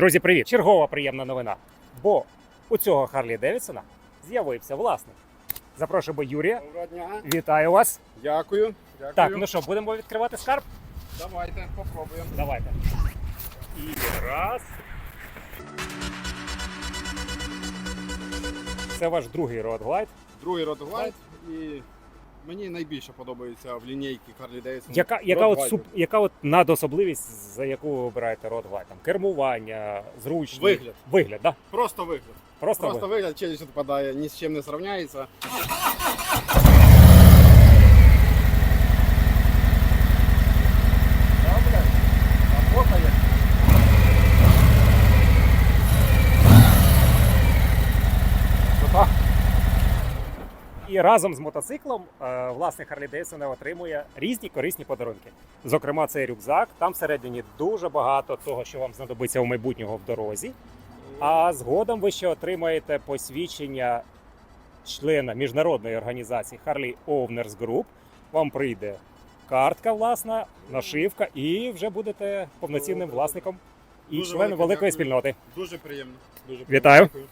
Друзі, привіт! Чергова приємна новина. Бо у цього Харлі Девідсона з'явився власник. Запрошуємо Юрія. Доброго дня. Вітаю вас. Дякую. Дякую. Так, ну що, будемо відкривати скарб? Давайте попробуємо. Давайте. І раз. Це ваш другий Road Другий Ротглайд і мені найбільше подобається в лінійці Харлі Дейсон. Яка, яка, от, суп, яка от надособливість, за яку ви обираєте Road Там кермування, зручність? Вигляд. Вигляд? Да? Просто вигляд. Просто, Просто вигляд. вигляд челюсть відпадає, ні з чим не зрівняється. І разом з мотоциклом е, власник Харлі Дейсона отримує різні корисні подарунки. Зокрема, цей рюкзак. Там всередині дуже багато того, що вам знадобиться у майбутнього в дорозі. А згодом ви ще отримаєте посвідчення члена міжнародної організації Harley Owners Group. Вам прийде картка, власна, нашивка, і вже будете повноцінним власником і членом великої спільноти. Дуже приємно. Дуже Вітаю. приємно. Дякую.